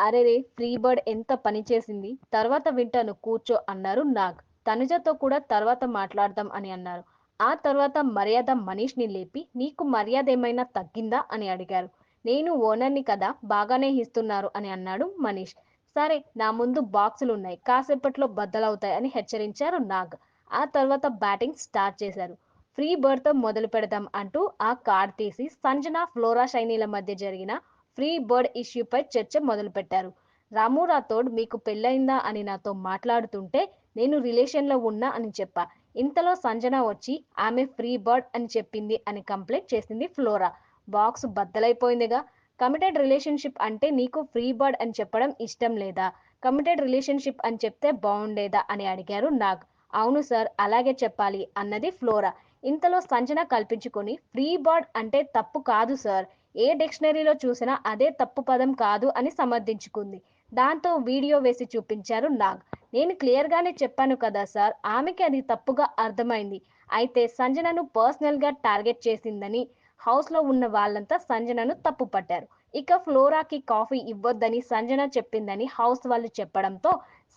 అరెరే free bird ఎంత పని చేసింది? తర్వాత వింటాను కూర్చో అన్నారు నాగ్. తనుజతో కూడా తర్వాత మాట్లాడదాం అని అన్నారు. ఆ తర్వాత మర్యాద మనీష్ని లేపి నీకు మర్యాద ఏమైనా తగ్గిందా అని అడిగారు. నేను ఓనర్ని కదా బాగానే ఇస్తున్నారు అని అన్నాడు మనీష్. సరే నా ముందు బాక్సులు ఉన్నాయి కాసేపట్లో బద్దలవుతాయి అని హెచ్చరించారు నాగ్. ఆ తర్వాత బ్యాటింగ్ స్టార్ట్ చేశారు. ఫ్రీ బర్డ్తో మొదలు పెడదాం అంటూ ఆ కార్డ్ తీసి సంజన ఫ్లోరా షైనీల మధ్య జరిగిన ఫ్రీ బర్డ్ ఇష్యూపై చర్చ మొదలుపెట్టారు. రాము రాథోడ్ మీకు పెళ్ళైందా అని నాతో మాట్లాడుతుంటే నేను రిలేషన్లో ఉన్నా అని చెప్పా. ఇంతలో సంజన వచ్చి ఆమె ఫ్రీ బర్డ్ అని చెప్పింది అని కంప్లైంట్ చేసింది ఫ్లోరా. బాక్స్ బద్దలైపోయిందిగా. కమిటెడ్ రిలేషన్షిప్ అంటే నీకు ఫ్రీ బర్డ్ అని చెప్పడం ఇష్టం లేదా? కమిటెడ్ రిలేషన్షిప్ అని చెప్తే బాగుండేదా అని అడిగారు నాగ్. అవును సార్ అలాగే చెప్పాలి అన్నది ఫ్లోరా. ఇంతలో సంజన కల్పించుకొని ఫ్రీ బర్డ్ అంటే తప్పు కాదు సార్. ఏ డిక్షనరీలో చూసినా అదే తప్పు పదం కాదు అని సమర్థించుకుంది. దాంతో వీడియో వేసి చూపించారు నాగ్. నేను క్లియర్గానే చెప్పాను కదా సార్ ఆమెకి అది తప్పుగా అర్థమైంది. అయితే సంజనను పర్సనల్గా టార్గెట్ చేసిందని హౌస్లో ఉన్న వాళ్ళంతా సంజనను తప్పు పట్టారు. ఇక ఫ్లోరాకి కాఫీ ఇవ్వొద్దని సంజన చెప్పిందని హౌస్ వాళ్ళు చెప్పడంతో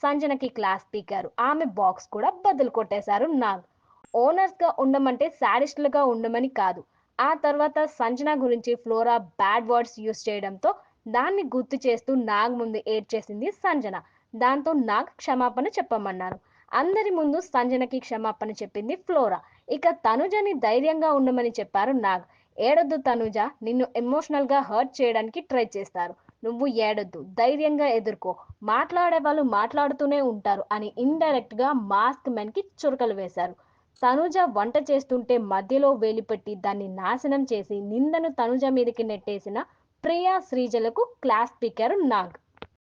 సంజనకి క్లాస్ పీకారు. ఆమె బాక్స్ కూడా బదులు కొట్టేశారు నాగ్. ఓనర్స్గా ఉండమంటే శాడిస్టులుగా ఉండమని కాదు. ఆ తర్వాత సంజన గురించి ఫ్లోరా బ్యాడ్ వర్డ్స్ యూస్ చేయడంతో దాన్ని గుర్తు చేస్తూ నాగ్ ముందు ఏడ్ చేసింది సంజన. దాంతో నాగ్ క్షమాపణ చెప్పమన్నారు. అందరి ముందు సంజనకి క్షమాపణ చెప్పింది ఫ్లోరా. ఇక తనుజని ధైర్యంగా ఉండమని చెప్పారు నాగ్. ఏడొద్దు తనుజ నిన్ను ఎమోషనల్గా హర్ట్ చేయడానికి ట్రై చేస్తారు. నువ్వు ఏడొద్దు ధైర్యంగా ఎదుర్కో. మాట్లాడే వాళ్ళు మాట్లాడుతూనే ఉంటారు అని ఇండైరెక్ట్గా మాస్క్ మెన్కి చురకలు వేశారు. తనుజ వంట చేస్తుంటే మధ్యలో వేలిపెట్టి దాన్ని నాశనం చేసి నిందను తనుజ మీదకి నెట్టేసిన ప్రియా శ్రీజలకు క్లాస్ స్పీకర్ నాగ్.